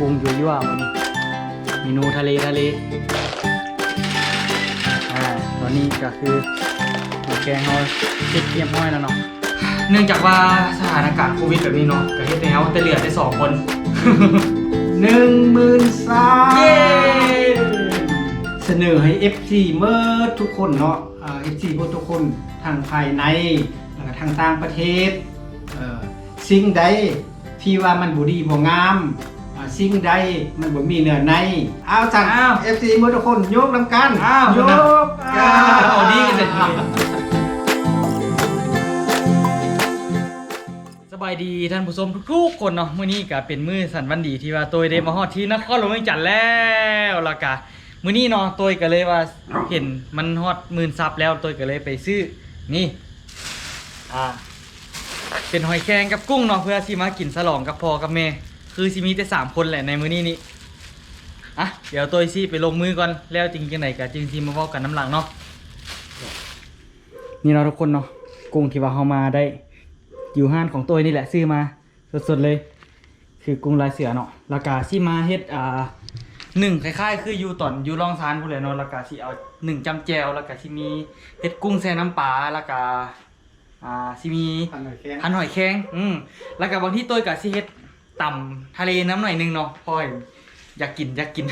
ปรุงยั่วๆวันนี้เมนูทะเลทะเลอ่าตอนนี้ก็คือข้าวแกงเราเก็บเตรียมห้อยแล้วเนาะเนื่องจากว่าสถานการณ์โควิดแบบนี้เนาะก็เฮ็ดแนวแต่เหลือได้สองคนหนึ่งหมื่นสามเย้เสนอให้ FC เมื่อทุกคนเนาะเอ่อ FC พวกทุกคนทางภายในแล้วก็ทางต่างประเทศเอ่อสิ่งใดที่ว่ามันบุดีบ่งามอ่า สิ่งใดมันบ่มีเนื้อในอ้าวสั่งอ้าว FC เมื่อทุกคนยกนำกันอ้าวยกอ้าวเอาดีกันเสร็จสบายดีท่านผู้ชมทุกๆคนเนาะมื้อนี้ก็เป็นมื้อสันวันดีที่ว่าตัวได้มาฮอดที่นครหลวงเวียงจันทน์แล้วแล้วก็มื้อนี้เนาะตัวก็เลยว่าเห็นมันฮอดหมื่นซับแล้วตัวก็เลยไปซื้อนี่อ่าเป็นหอยแครงกับกุ้งเนาะเพื่อสิมากินฉลองกับพ่อกับแม่ คือสิมีแต่สามคนแหละในมื้อนี้นี่อะเดี๋ยวตัวสิไปลงมือก่อนแล้วจริงจังไหนก็จึงสิมาเว้ากันน้ำหลังเนาะนี่เนาะทุกคนเนาะกุ้งที่ว่าเฮามาได้ อยู่ห้านของตัวนี่แหละซื้อมาสดๆเลย คือกุ้งลายเสือเนาะราคาที่มาเฮ็ดอ่าหนึ่งคล้ายๆ คืออยู่ตอนอยู่รองซานพู้นแหละเนาะราคาที่เอาหนึ่งจำแจวแล้วก็ที่มีเฮ็ดกุ้งแซ่น้ำปลาแล้วก็อ่าที่มี พันหน่อยแค่ หั่นหอยแครงอืมแล้วก็บางที่ตัวก็สิเฮ็ด ต่ำทะเลน้ำหน่อยหนึงเนาะพ่อยอยากกินอยากกิน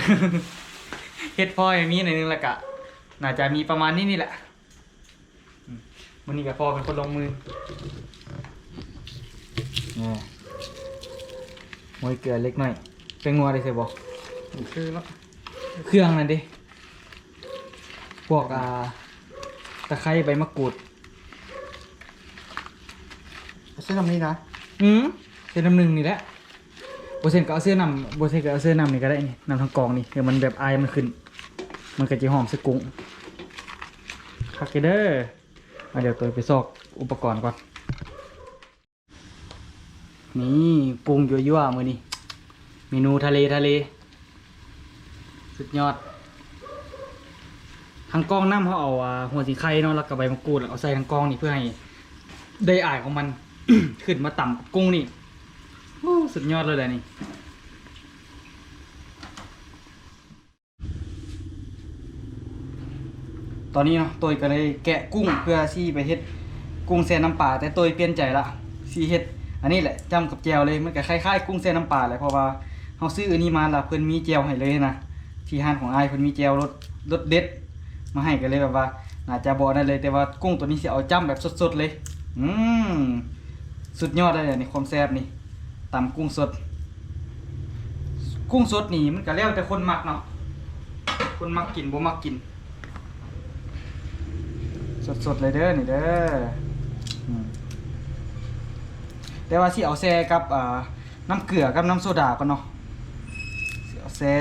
เฮ็ดพ่อยมีหน่อยหนึงแล้วก็น่าจะมีประมาณนี้นี่แหละอืมวันนี้ก็พ่อเป็นคนลงมือนี่มวยเกลือเล็กหน่อย เป็นงัวได้ใช่บ่คือแล้วเครื่องนั่นดิพวกอ่าตะไคร้ใบมะกรูดเส้นทำนี้นะ อืมเส้นน้ำหนึ่งนี่แหละ โบเซนก็เอาเสื้อนำโบเซนก็เอาเสื้อนำนี่ก็ได้นี่นำทางกองนี่เดี๋ยวมันแบบไอายมันขึ้น มันก็จะหอมสกุ้งคักเกเด้ออะเดี๋ยวตัวไปซอกอุปกรณ์ก่อน นี่ปรุงยั่วๆมือนี่เมนูทะเลทะเล สุดยอด ทางกล้องน้ำเขาเอาอ่าหัวสีไข่เนาะแล้วก็ใบมะกรูดแล้วเอาใส่ทางกล้องนี่เพื่อให้ได้อ่ายของมัน ขึ้นมาต่ำกับกุ้งนี่ โอ้สุดยอดเลยแหละนี่ตอนนี้เนาะตัวก็เลยแกะกุ้งเพื่อซี่ไปเฮ็ดกุ้งแซ่น้ำปลาแต่ตัวเปลี่ยนใจละซี่เฮ็ดอันนี้แหละจำกับแจวเลยมันก็คล้ายๆกุ้งแซ่น้ำปลาแหละเพราะว่าเฮาซื้ออันนี้มาแล้วเพิ่นมีแจวให้เลยนะที่ห้านของไอ้เพิ่นมีแจวรสรสเด็ด มาให้กันเลยแบบว่าน่าจะบอกได้เลยแต่ว่ากุ้งตัวนี้สิเอาจ้ำแบบสดๆเลย อืมสุดยอดเลยอันนี่ความแซ่บนี่ ตำกุ้งสด กุ้งสดนี่มันก็แล้วแต่คนมักเนาะคนมักกินบ่มักกิน สดๆเลยเด้อนี่เด้ออืมแต่ว่าสิเอาแซ่กับอ่าน้ำเกลือกับน้ำโซดาก่อนเนาะสิเอาแซ่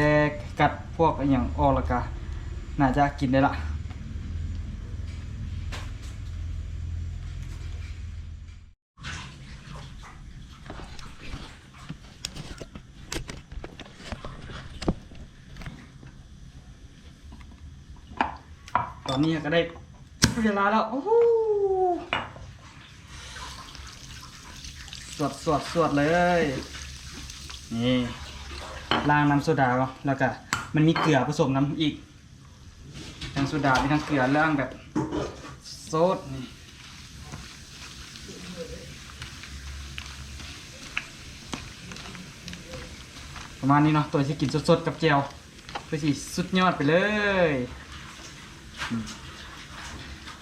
กัดพวกอหย่างออกแล้วก็น่าจะกินได้ละ อนนี้ก็ได้เวลาแล้วโอ้สวดสวดสวดเลย นี่ล้างน้ำโซดาเนาแล้วก็มันมีเกลือผสมน้ำอีก ทั้งโซดามีทั้งเกลือล่างแบบโซดนี่ประมาณนี้เนาะตัวที่กินสดๆกับแจวเพื่อสิสุดยอดไปเลย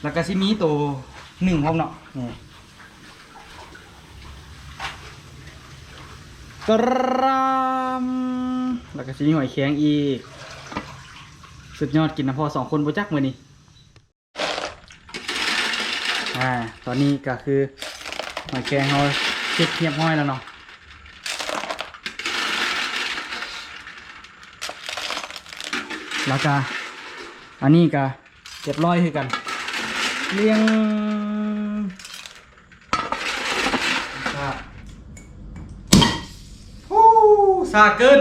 แล้วก็ชิมีตัวหนึ่งพร้อมเนาะนี่กรามแล้วก็ชิมีหอยแครงอีก สุดยอดกินนะพอสองคนโปรจักมือนี้อ่าตอนนี้ก็คือหอยแครงเขาเช็ดเทียบห้อยแล้วเนาะแล้วก็อันนี้ก็ เรียบร้อยคือกัน เรียงซาฮู้ซาเกิน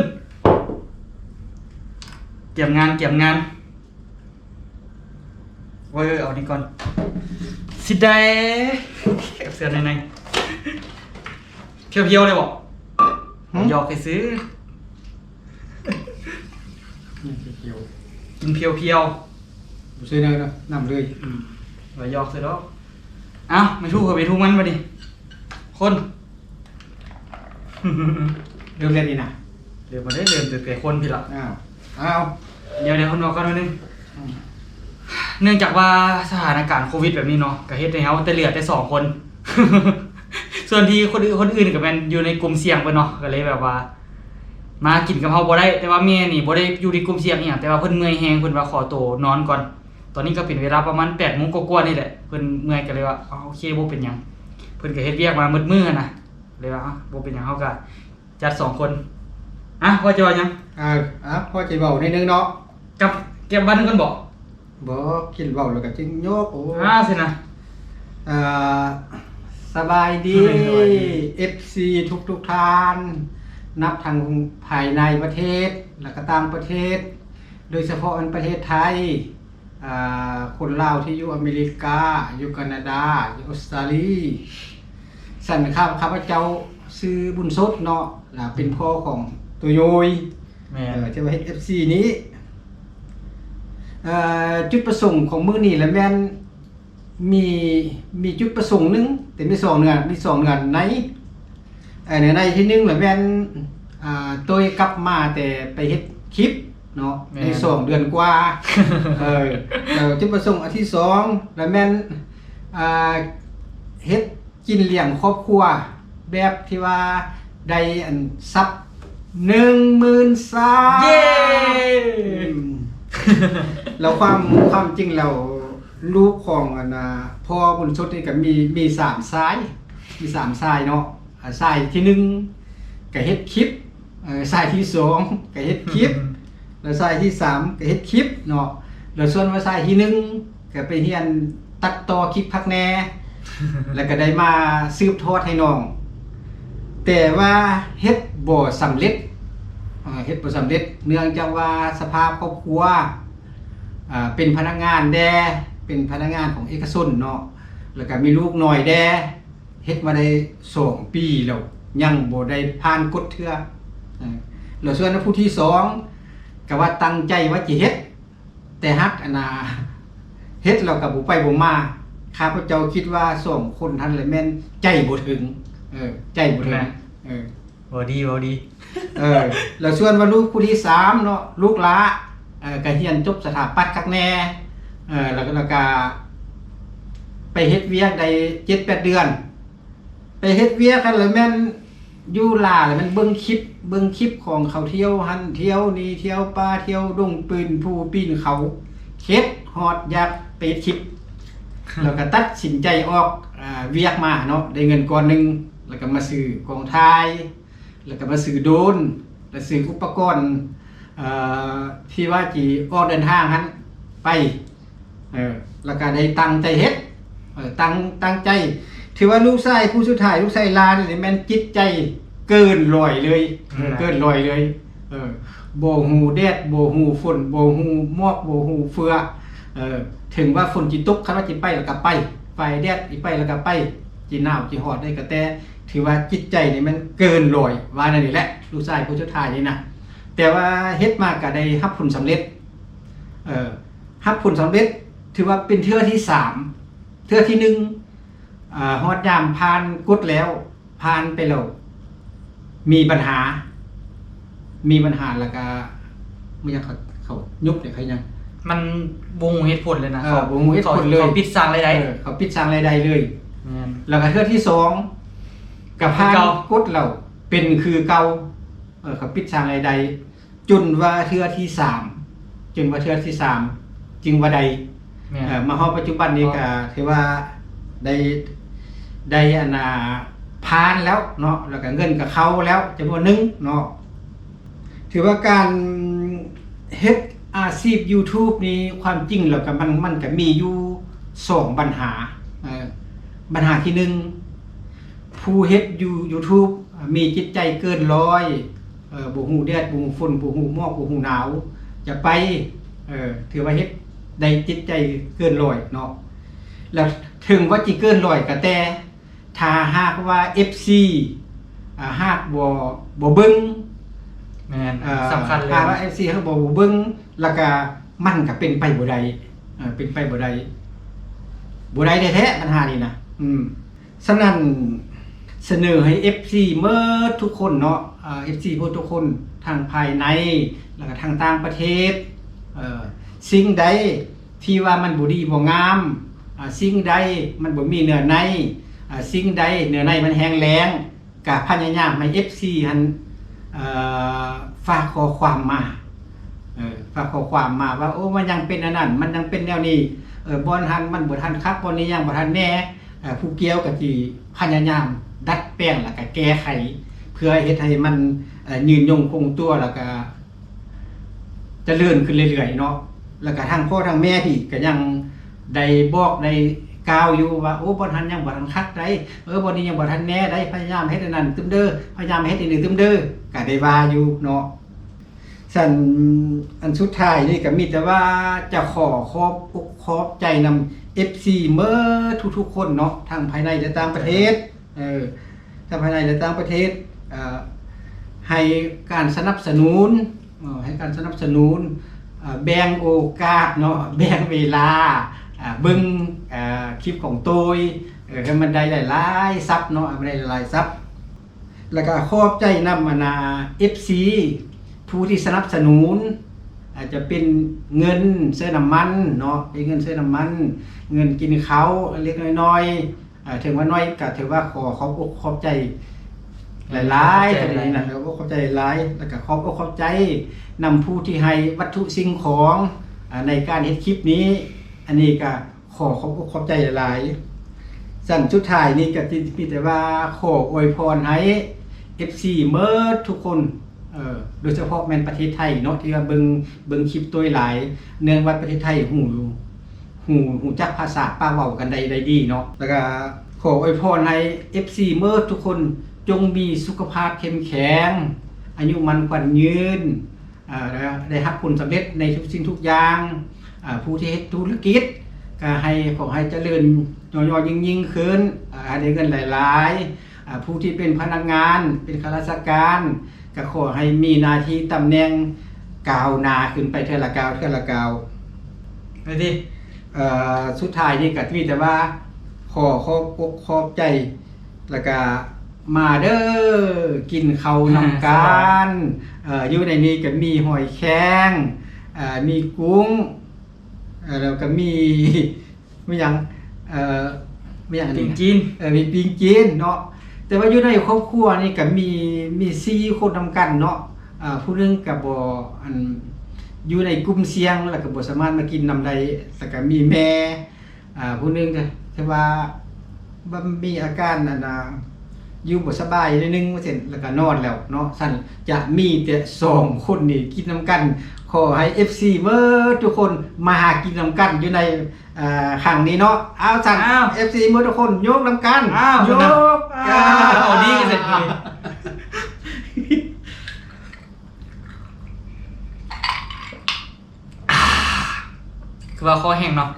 เก็บงานเก็บงานเว้ยเอานี่ก่อน สิได้เก็บเสื้อในในเพียวๆเลยบอกหยอกไปซื้อนี่เขียวกินเพียวๆ บ่ซื้อเนยนะนำเลยๆอืมไว้ยอกเสร็จแล้วเอ้าไม่ถูกกับไปถูกมันมาดิคน เริ่มเล่นนี่นะเดี๋ยวมาได้เดินแต่แต่คนพี่ละอ้าวอ้าวเดี๋ยวเดี๋ยวคนบอกก่อนหนิดนึงอืมเนื่องจากว่าสถานการณ์โควิดแบบนี้เนาะก็เฮ็ดให้เฮาแต่เหลือแต่สองคน ส่วนที่คนอื่นคนอื่นก็แม่นอยู่ในกลุ่มเสี่ยงเพิ่นเนาะก็เลยแบบว่า มากินกับเฮาบ่ได้ แต่ว่าแม่นี่บ่ได้อยู่ในกลุ่มเสี่ยงอีหยังแต่ว่าเพิ่นเมื่อยแฮงเพิ่นว่าขอตัวนอนก่อน ตอนนี้ก็เป็นเวลาประมาณ8:00นกว่าๆนี่แหละเพิ่นเมื่อยก็เลยว่าอ๋อโอเคบ่เป็นหยังเพิ่นก็เฮ็ดเวียกมามืดมื้อนะเลยว่าอ๋อบ่เป็นหยังเฮาก็จัดสองคนอะว่าจะว่าหยังอ่าอะพ่อจะเบาในดนึงเนาะกับเก็บบ้านนึงกันบ่บ่กินเบาแล้วก็จึงโยกโอ้อ่าสินะอ่าสบายดีสบายดี FC ทุกทุกๆท่าน นับทางภายในประเทศ และก็ต่างประเทศ โดยเฉพาะในประเทศไทยอ่า คนลาวที่อยู่อเมริกา อยู่แคนาดา อยู่ออสเตรเลียสันข้าข้าพเจ้าซื้อบุญสดเนาะล่ะเป็นพ่อของตัวโยยแม่เออจะมาเฮ็ด FC นี้เอ่อจุดประสงค์ของมื้อนี้แหละแม่นมีมีจุดประสงค์หนึงแต่มีสองเนื้อมีสองเนื้อในเอ่อในในที่หนึงแหละแม่นอ่าตัวกลับมาแต่ไปเฮ็ดคลิป เนาะในสองเดือนกว่า เออแล้วจุดประสงค์อันที่สองแล้วแม่นอ่าเฮ็ดกินเลี้ยงครอบครัว แบบที่ว่าได้อันซับหนึ่งหมื่นสาม เย้ แล้วความความจริงแล้วลูกของอันน่ะพ่อบุญชดนี่ก็มีมีสามสาย มีสามสายเนาะอ่าสายที่หนึ่งก็เฮ็ดคลิปเออสายที่สองก็เฮ็ดคลิป แล้วสายที่สามก็เฮ็ดคลิปเนาะแล้วส่วนว่าสายที่หนึ่งก็ไปเรียนตัดต่อคลิปพักแหน่ แล้วก็ได้มาสืบทอดให้น้อง แต่ว่าเฮ็ดบ่สำเร็จอ่าเฮ็ดบ่สำเร็จ เนื่องจากว่าสภาพครอบครัวอ่าเป็นพนักงานแดเป็นพนักงานของเอกชนเนาะแล้วก็มีลูกน้อยแดเฮ็ดมาได้สองปีแล้วยังบ่ได้ผ่านกฎเทื่ออ่าแล้วส่วนผู้ที่สอง ก็ว่าตั้งใจว่าสิเฮ็ด แต่ฮักอันน่ะเฮ็ดแล้วก็บ่ไปบ่มาข้าพเจ้าคิดว่าสองคนท่านเลยแม่นใจบ่ถึง เออ ใจบ่ถึงแม่เออบอดีบอดี เออแล้วส่วนว่าลูกผู้ที่สามเนาะลูกหละเออก็เรียนจบสถาปัตย์คักแน่ เออแล้วก็แล้วก็ไปเฮ็ดเวียกได้7-8เดือน ไปเฮ็ดเวียกกันแล้วแม่น อยู่ลาแล้วมันเบิ่งคลิป เบิ่งคลิปของเขาเที่ยวหันเที่ยวนี่เที่ยวป่าเที่ยวดงปืนผู้ปีนเขาเฮ็ดฮอดอยากไปเฮ็ดคลิปแล้วก็ตัดสินใจออกอ่าเวียกมาเนาะได้เงินก้อนหนึงแล้วก็มาซื้อกองถ่าย แล้วก็มาซื้อโดรนแล้วซื้ออุปกรณ์เอ่อที่ว่าจีออกเดินทางหันไปเออแล้วก็ได้ตั้งใจเฮ็ดเออตั้งตั้งใจ ถือว่าลูกชายผู้สุดท้ายลูกชายลานี่แม่นจิตใจเกินร้อยเลย เอออืมเกินร้อยเลยเออโบหูแดดโบหูฝนโบหูหมอกโบหูเฟือเออถึงว่าฝนจิตกคันว่าจิไปแล้วก็ไปไฟแดดอีไปแล้วก็ไปจีหนาวจีฮอดได้ก็แต่ถือว่าจิตใจนี่มันเกินร้อยว่านั่นนี่แหละลูกชายผู้สุดท้ายนี่นะแต่ว่าเฮ็ดมาก็ได้รับผลสำเร็จ เอ่อรับผลสำเร็จถือว่าเป็นเทื่อที่สามเทื่อที่หนึ่งอ่า ฮอดยามผ่านกดแล้วผ่านไปแล้วมีปัญหา มีปัญหาแล้วก็ไม่อยากเขาเขายุบเลยใครยังมันวงเหตุผลเลยนะเออบ่ฮู้เหตุผลเลยเขาปิดสั่งอะไรใดเออเขาปิดสร้างรายได้เลยแม่นแล้วก็เทือที่สองกับพานคือเก่ากดเราเป็นคือเก่าเออเขาปิดทางใดๆจนว่าเทือที่สามจนว่าเทือที่สามจึงว่าใดแม่นเอ่อมาฮอดปัจจุบันนี้ก็ถือว่าได้ ได้อันาพานแล้วเนาะแล้วก็เงินกับเขาแล้วจำนวนหนึ่งเนาะถือว่าการเฮ็ดอาชีพ YouTube นี้ความจริงแล้วก็มันมันก็มีอยู่สองปัญหาเออปัญหาที่หนึ่งผู้เฮ็ดอยู่ YouTube มีจิตใจเกินร้อยเออบ่ฮู้แดดบ่ฮู้ฝนบ่ฮู้หมอกบ่ฮู้หนาวจะไปเออถือว่าเฮ็ดได้จิตใจเกินร้อยเนาะแล้วถึงว่าจิเกินร้อยก็แต่ ถ้าหากว่า FC อ่าหากบ่บ่เบิ่งแม่นเอ่อสำคัญเลยถ้าว่า FC เขาบอกว่าเบิ่งแล้วก็มันก็เป็นไปบ่ได้เอ่อเป็นไปบ่ได้บ่ได้แท้ๆปัญหานี้นะอืมฉะนั้นเสนอให้ FC เมื่อทุกคนเนาะอ่า FC พวกทุกคนทางภายใน แล้วก็ทางต่างประเทศ เอ่อสิ่งใดที่ว่ามันบ่ดีบ่งามอ่าสิ่งใดมันบ่มีเนื้อในอ่า สิ่งใดเนื้อในมันแห้งแล้งก็พยายามให้ FC หันเอ่อฝากข้อความมาฝากข้อความมาว่าโอ้มันยังเป็นอันนั้นมันยังเป็นแนวนี้บอลทันมันบ่ทันคับบอลนี้ยังบ่ทันแน่ผู้เกี่ยวกับที่พยายาม ดัดแปลงแล้วก็แก้ไข เพื่อเฮ็ดให้มันยืนยงคงตัวแล้วก็จะเจริญขึ้นเรื่อยๆเนาะแล้วก็ทางพ่อทางแม่พี่ก็ยังได้บอกได้ กาวอยู่ว่าโอ้บ่ทันยังบ่ทันคักได้เออบ่นี้ยังบ่ทันแน่ได้พยายามเฮ็ดนนั้นตึมเด้อพยายามเฮ็ดอันนี้ตึมเด้อก็ได้ว่าอยู่เนาะสันอันสุดท้ายนี่ก็มีแต่ว่าจะขอขอบอกขอบใจนำ FC เมื่อทุกๆคนเนาะทั้งภายในและต่างประเทศเออทั้งภายในและต่างประเทศให้การสนับสนุนเอ่อให้การสนับสนุนแบ่งโอกาสเนาะแบ่งเวลา เบิ่งอ่าคลิปของตัวเออให้มันได้หลายๆซับเนาะให้มันได้หลายๆซับแล้วก็ขอบใจนำมานา FC ผู้ที่สนับสนุน อาจจะเป็นเงินเสื้อน้ำมันเนาะเป็นเงินเสื้อน้ำมัน เงินกินเขาวเล็กๆน้อยๆอ่าถึงว่าน้อยก็ถือว่าขอขอบอกขอบใจหลายๆก็ได้นะแล้วก็ขอบใจหลายแล้วก็ขอบอกขอบใจนำผู้ที่ให้วัตถุสิ่งของอ่าในการเฮ็ดคลิปนี้ อันนี้ก็ขอขอบขอบใจหลายๆสั่นสุดท้ายนี่ก็ที่มีแต่ว่าขออวยพรให้ FC เมิดทุกคนเอ่อโดยเฉพาะแมนประเทศไทยเนาะที่ว่าเบิงเบิงคลิปตัวหลาย เนื่องว่าประเทศไทยหูดูหูหูจักภาษาป้าเว้ากันได้ได้ดีเนาะแล้วก็ขออวยพรให้ FC เมื่อทุกคนจงมีสุขภาพเข้มแข็งอายุมันขวัญยืนได้รับผลสำเร็จในทุกสิ่งทุกอย่าง ผู้ที่เฮ็ดธุรกิจก็ให้ขอให้เจริญย่อๆยิ่งยิ่งๆขึ้นอาได้เงินหลายๆผู้ที่เป็นพนักงานเป็นข้าราชการก็ขอให้มีหน้าที่ตำแหน่งก้าวหน้าขึ้นไปเท่าละก้าวเท่าละก้าวไปดิสุดท้ายนี่ก็มีแต่ว่าขอขอบอกขอบใจแล้วก็มาเด้อกินเขาวนำกันออยู่ในนี้ก็มีหอยแครงมีกุ้ง แล้วก็มีไม่ยังเอ่อไม่ยังอันจรินี้งนะกินเออมีปิงจีนเนาะแต่ว่าอยู่ในครอบครัวนี่ก็มีมีสี่คนทำกันเนาะอ่าผู้หนึงก็บ่อันอยู่ในกลุ่มเสี่ยงแล้วก็บ่สามารถมากินนำได้แล้วก็มีแม่อ่าผู้หนึงก็แต่ว่าบ่มีอาการอันน่ะอยู่บ่สบายนิดนึงว่าซั่นแล้วก็นอนแล้วเนาะสั่นจะมีแต่สองคนนี่กินนำกัน ขอให้ FC เมื่อทุกคนมาหากินนำกันอยู่ในอ่าครั้งนี้เนาะเอาสั่นอ้าว FC เมื่อทุกคนยกนำกันอ้าวยกอ้าวเอาดีกันเสร็จเลย คือว่าคอแห้งเนาะ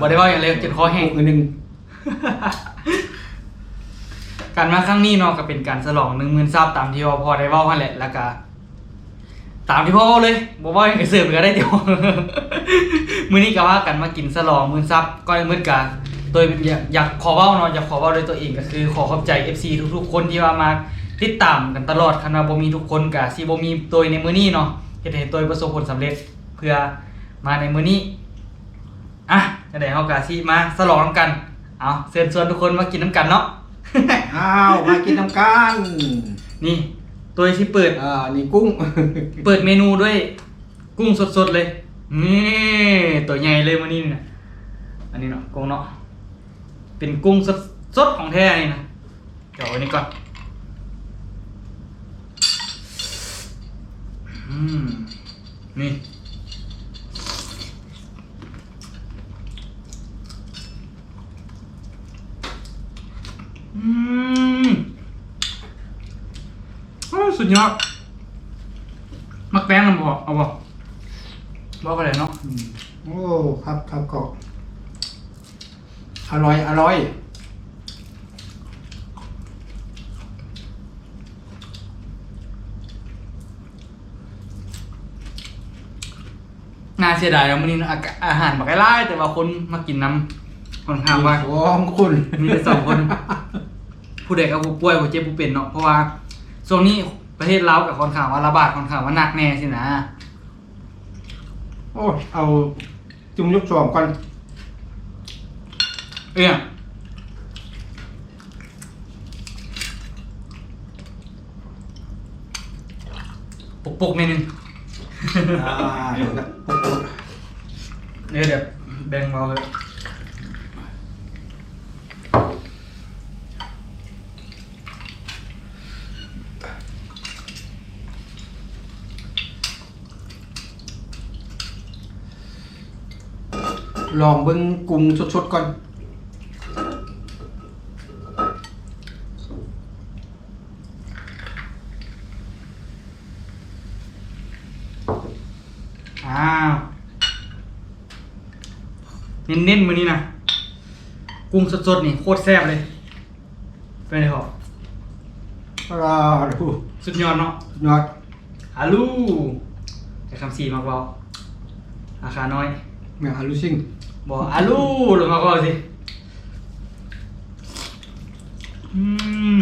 บ่ได้ว่าอย่างเร็วจนคอแห้ง อีกอันหนึงการมาครั้งนี้เนาะก็เป็นการฉลองหนึ่งหมื่นซับตามที่ว่าพ่อได้เว่าหั่นแหละแล้วก็ ตามที่พ่อเว้าเลยบอกว่าอย่างกระเสือกก็ได้เดี๋ยวมื้อนี้ก็ว่ากันมากินฉลองหมื่นซับก็เหมือนกันโดยอยากอยากขอเว้าเนาะอยากขอเว้าด้วยตัวเองก็คือขอขอบใจ FC ทุกๆ คนที่ว่ามาติดตามกันตลอดคันว่าบ่มีทุกคนก็สิบ่มีตัวในมื้อนี้เนาะเฮ็ดให้ตัวประสบผลสำเร็จเพื่อมาในมื้อนี้อะจังได๋เฮาก็สิมาฉลองนำกันเอาเชิญชวนทุกคนมากินน้ำกันเนาะอ้าวมากินนำกันนี่ ตัวที่เปิด อ่า นี่กุ้ง เปิดเมนูด้วย กุ้งสดๆเลย นี่ตัวใหญ่เลยวันนี้นี่นะอันนี้เนาะกุ้งเนาะ เป็นกุ้งสดสดของแท้นี่นะเดี๋ยวเอาอันนี้ก่อน อืม นี่อืมอ้าว สุดยอด มักแตงมันบอกเอาบอกบอกอะไรเนาะอโอ้ครับครับก็อร่อยอร่อย น่าเสียดายแล้วมันนี้อาอาหารบักไล่แต่ว่าคนมากินน้ำคนข้างว่า โอ้ของคุณมีแต่สองคน ผู้เด็กเอาผู้ป่วยผู้เจ็บผู้เป็นเนาะเพราะว่าช่วงนี้ ประเทศลาวกับค่อนข้างว่าระบาดค่อนข้างว่าหนักแน่สินะ โอ้เอาจุ่มยกสองก่อน เอ้ยปุกปุกๆนิดนึงอ่าเดี๋ยวนะโอ้โหเดี๋ยวเดี๋ยวแบ่งเบาเลย ลองเบิ้งกุ้งสดๆก่อน อ้าว เน้นๆมือนี้นะ กุ้งสดๆนี่โคตรแซ่บเลย เป็นไงหรออ่าดูสุดยอดเนาะยอดอาลูแต่คำสีมากเบาราคาน้อยแมงอาลูซิง บอกอาลูลงมาก็สิอืม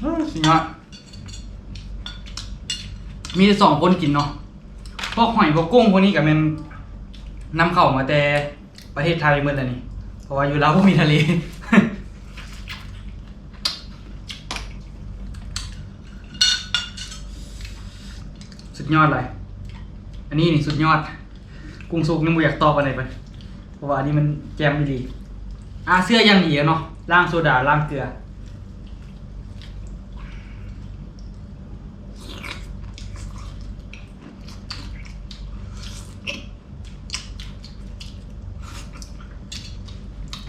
เอ้ยสุดยอดมีสองคนกินเนาะพวกหอยพวกกุ้งพวกนี้กับมันนำเข้ามาแต่ประเทศไทยเมื่อไรนี่เพราะว่าอยู่แล้วพวกมีทะเล สุ ดยอดเลย อันนี้นี่สุดยอด กุ้งสุกนี่มูอยากตอบอะไรไปเพราะว่าอันนี้มันแจมดีอะเสื้อยังดีอะเนาะล้างโซดาล้างเกลือ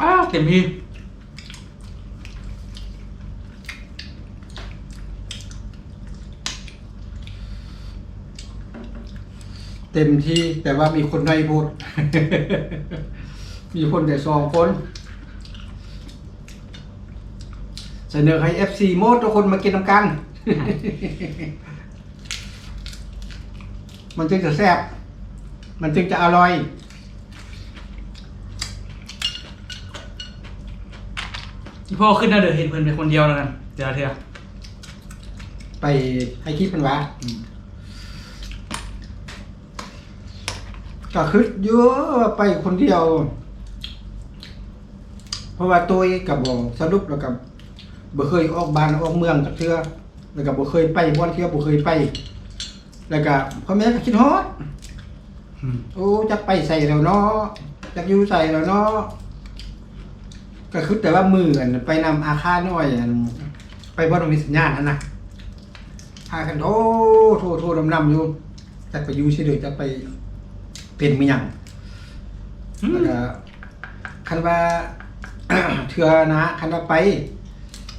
อ้าเต็มที่ เต็มที่แต่ว่ามีคนในพูด มีคนแต่สองคน เสนอให้ FC โมดทุกคนมากินน้ำกัน มันจึงจะแซ่บมันจึงจะอร่อยอีพ่อขึ้นนะเดี๋ยวเห็นเพิ่นเป็นคนเดียวแล้วกันเดี๋ยวเถอะไปให้คิดเป็นวะ ก็คือเยอะไปคนเดียว เพราะว่าตัวกับบอกสรุปแล้วกับบ่เคยออกบ้านออกเมืองกับเทือแล้วก็บ่เคยไปบ่อนเที่ยวบ่เคยไป แล้วก็พ่อแม่ก็คิดฮอดอืมโอ้จักไปใส่แล้วเนาะจักอยู่ใส่แล้วเนาะก็คือแต่ว่ามืออันไปนำอาคาน้อยอันไปบ่ต้องมีสัญญาณนั่นน่ะพากันโทโทโทดำนำอยู่จักไปอยู่เฉยๆจักไป เป็นมีหยังอืมแล้วก็คันว่า เถื่อนะคันว่าไป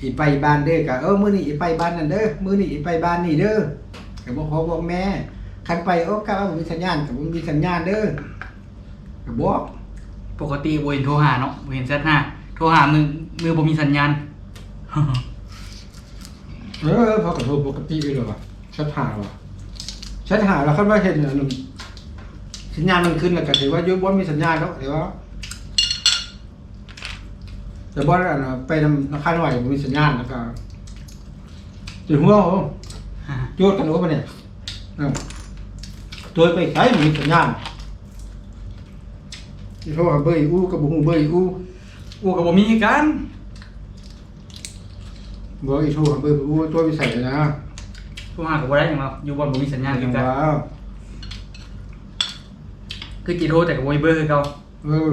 อีไปบ้านเด้อก็เออมื้อนี้อีไปบ้านนั่นเด้อมื้อนี้อีไปบ้านนี่เด้อก็บอกพ่อบอกแม่คันไปโอ้กะว่าบ่มีสัญญาณก็บ่มีสัญญาณเด้อก็บอกปกติบ่เห็นโทรหาเนาะบ่เห็นแชทหน้าโทรหามือมือบ่มีสัญญาณเออพอกับโทรปกติไปเลยว่ะชัดหาว่ะชัดหาแล้วคันว่าเห็นอันนั้น สัญญาณมันขึ้นแล้วก็ถือว่ายู่บ่มีสัญญาณแล้วแต่ว่าแต่บ่อันน่ะไปนำอาคาหน่อยมีสัญญาณแล้วก็ตื่นหัวโอ้โยดกันรู้ปะเนี่ยตัวไปใช้มีสัญญาณที่โทรหาเบอร์อู้กับบุหูเบอร์อู้อู้กับบ่มีกันเบอร์อีทรหาเบอร์อู้ตัวไปใส่นะโทรหาก็บ่ได้หยังเนาอยู่บ่บ่มีสัญญาณอคืย่าองกันว่า คือจิโทรแต่ก็บ่มีเบอร์คือเก่าเออ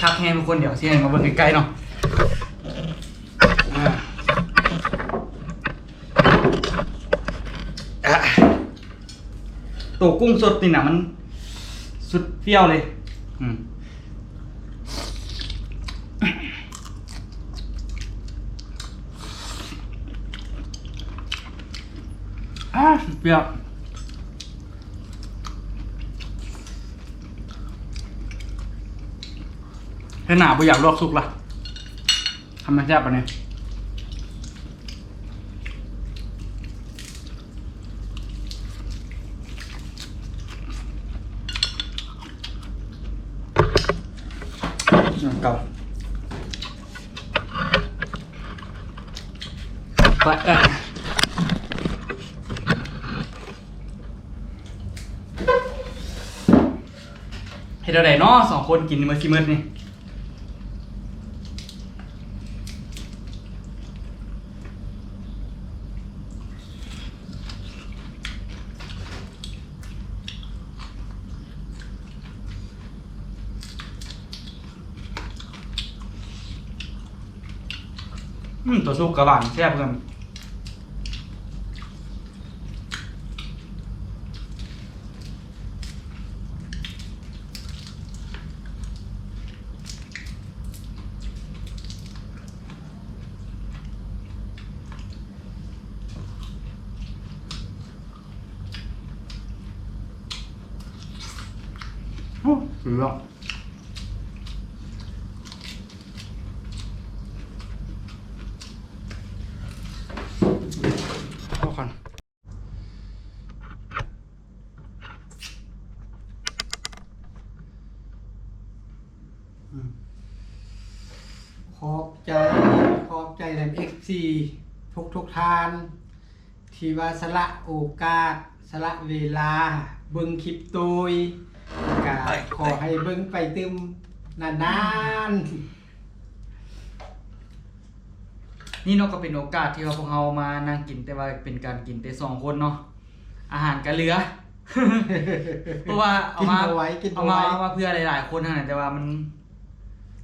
ทักแฮงคนเดียวสิให้มาเบิ่งใกล้ๆเนาะอ่าอะตัวกุ้งสดนี่น่ะมันสุดเปรี้ยวเลย อืม อ่าสุดเปรี้ยวถ้หนาบ่อยากลวกสุกละทำมาแซ่บปะเนี่ยเก่าไปเอ้ย เฮ็ ดเอาไดเนาะสองคนกินมื้อสิมื้อนี่อืมตัวซุปกระหว่างแซ่บกันโอ้สุดยอดเข้ากัน ขอบใจขอบใจ แหลมเอ็กซีทุกทุกๆทาน ที่ว่าสละโอกาส สละเวลา เบิ่งคลิปโดยกาขอให้เบิ่งไปตึมนานๆนี่เนาะก็เป็นโอกาสที่ว่าพวกเรามานั่งกินแต่ว่าเป็นการกินแต่สองคนเนาะอาหารก็เหลือ เพราะว่าเอามากินเอาไว้กินเอาเอามาไว้เอามาเพื่อหลายๆคนเท่านั้นแต่ว่ามัน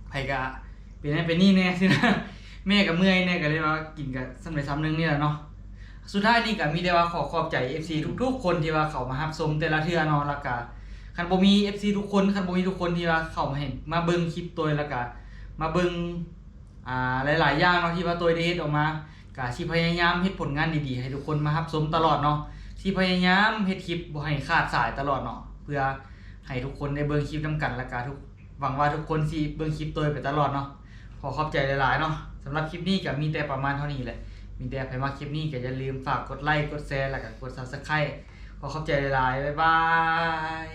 ไผก็เป็นนั่นเป็นนี่แน่สินะ แม่กับเมื่อยแน่ก็เลยว่ากินกับสำเร็จซ้ำหนึงนี่แหละเนาะสุดท้ายนี่ก็มีแต่ว่าขอขอบใจ FC ทุกๆ คนที่ว่าเขามารับชมแต่ละเทื่อเนาะแล้วก็คันบ่มี FC ทุกคนคันบ่มีทุกคนที่ว่าเข้ามาเห็นมาเบิ่งคลิปตัวแล้วก็มาเบิ่งอ่าหลายๆอย่างเนาะที่ว่าตัวได้เฮ็ดออกมากะสิพยายามเฮ็ดผลงานดีๆให้ทุกคนมารับชมตลอดเนาะสิพยายามเฮ็ดคลิปบ่ให้ขาดสายตลอดเนาะเพื่อให้ทุกคนได้เบิ่งคลิปนํกันแล้วก็ทุกหวังว่าทุกคนสิเบิ่งคลิปตัวไปตลอดเนาะขอขอบใจหลายๆเนาะ สำหรับคลิปนี้ก็มีแต่ประมาณเท่านี้แหละ มีแต่ใครมาคลิปนี้ก็อย่าลืมฝากกดไลค์กดแชร์แล้วก็กดซับสไครต์ขอขอบใจหลายๆบ๊ายบาย